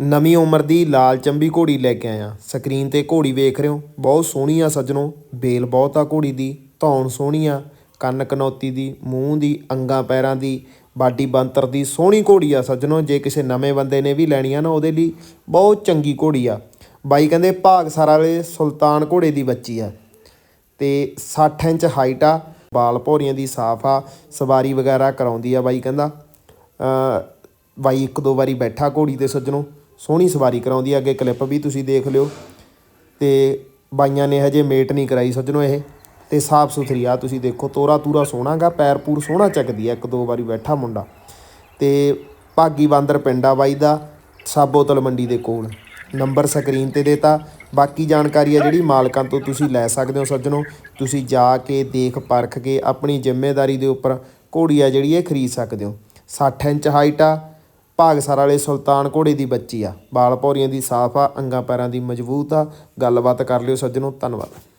ਨਵੀਂ ਉਮਰ ਦੀ ਲਾਲ ਚੰਬੀ ਘੋੜੀ ਲੈ ਕੇ ਆਇਆ। ਸਕਰੀਨ ਤੇ ਘੋੜੀ ਵੇਖ ਰਹੇ। ਹੋ ਬਹੁਤ ਸੋਹਣੀ ਆ ਸੱਜਣੋ। ਬੇਲ ਬਹੁਤ ਆ ਘੋੜੀ ਦੀ। ਧੌਣ ਸੋਹਣੀ ਆ ਕੰਨ ਕਨੌਤੀ ਦੀ, ਮੂੰਹ ਦੀ, ਅੰਗਾਂ ਪੈਰਾਂ ਦੀ, ਬਾਡੀ ਬੰਤਰ ਦੀ ਸੋਹਣੀ ਘੋੜੀ ਆ ਸੱਜਣੋ। ਜੇ ਕਿਸੇ ਨਵੇਂ ਬੰਦੇ ਨੇ ਵੀ ਲੈਣੀ ਆ ਨਾ, ਉਹਦੇ ਲਈ ਬਹੁਤ ਚੰਗੀ ਘੋੜੀ ਆ। ਬਾਈ ਕਹਿੰਦੇ ਭਾਗਸਰ ਵਾਲੇ ਸੁਲਤਾਨ ਘੋੜੇ ਦੀ ਬੱਚੀ ਆ। ਤੇ 60 ਇੰਚ ਹਾਈਟ ਆ। ਬਾਲ ਭੌਰੀਆਂ ਦੀ ਸਾਫ਼ ਆ। ਸਵਾਰੀ ਵਗੈਰਾ ਕਰਾਉਂਦੀ ਆ ਬਾਈ ਕਹਿੰਦਾ। ਬਾਈ ਇੱਕ ਦੋ ਵਾਰੀ ਬੈਠਾ ਘੋੜੀ ਤੇ ਸੱਜਣੋ। ਸੋਹਣੀ ਸਵਾਰੀ ਕਰਾਉਂਦੀ ਆ, ਅੱਗੇ ਕਲਿੱਪ ਵੀ ਤੁਸੀਂ ਦੇਖ ਲਿਓ। ਤੇ ਬਾਈਆਂ ਨੇ ਹਜੇ ਮੇਟ ਨਹੀਂ ਕਰਾਈ ਸੱਜਣੋ ਇਹ। ਤੇ ਸਾਫ਼ ਸੁਥਰੀ ਆ, ਤੁਸੀਂ ਦੇਖੋ, ਤੋਰਾ ਤੂਰਾ ਸੋਹਣਾਗਾ ਪੈਰ ਪੂਰ ਸੋਹਣਾ ਚੱਕਦੀ ਆ, ਇੱਕ ਦੋ ਵਾਰੀ ਬੈਠਾ ਮੁੰਡਾ। ਤੇ ਭਾਗੀ ਬਾਂਦਰ ਪਿੰਡਾ ਬਾਈ ਦਾ, ਸਾਬੋ ਤਲਮੰਡੀ ਦੇ ਕੋਲ। ਨੰਬਰ ਸਕਰੀਨ ਤੇ ਦੇਤਾ। ਬਾਕੀ ਜਾਣਕਾਰੀ ਆ ਜਿਹੜੀ ਮਾਲਕਾਂ ਤੋਂ ਤੁਸੀਂ ਲੈ ਸਕਦੇ ਹੋ ਸੱਜਣੋ। ਤੁਸੀਂ ਜਾ ਕੇ ਦੇਖ ਪਰਖ ਕੇ ਆਪਣੀ ਜ਼ਿੰਮੇਵਾਰੀ ਦੇ ਉੱਪਰ ਘੋੜੀ ਆ ਜਿਹੜੀ ਇਹ ਖਰੀਦ ਸਕਦੇ ਹੋ। 60 ਇੰਚ ਹਾਈਟ ਆ ਭਾਗਸਰ ਵਾਲੇ ਸੁਲਤਾਨ ਘੋੜੇ ਦੀ ਬੱਚੀ ਆ। ਬਾਲ ਭੌਰੀਆਂ ਦੀ ਸਾਫ਼ ਆ, ਅੰਗਾਂ ਪੈਰਾਂ ਦੀ ਮਜ਼ਬੂਤ ਆ। ਗੱਲਬਾਤ ਕਰ ਲਿਓ ਸੱਜਣੋ, ਧੰਨਵਾਦ।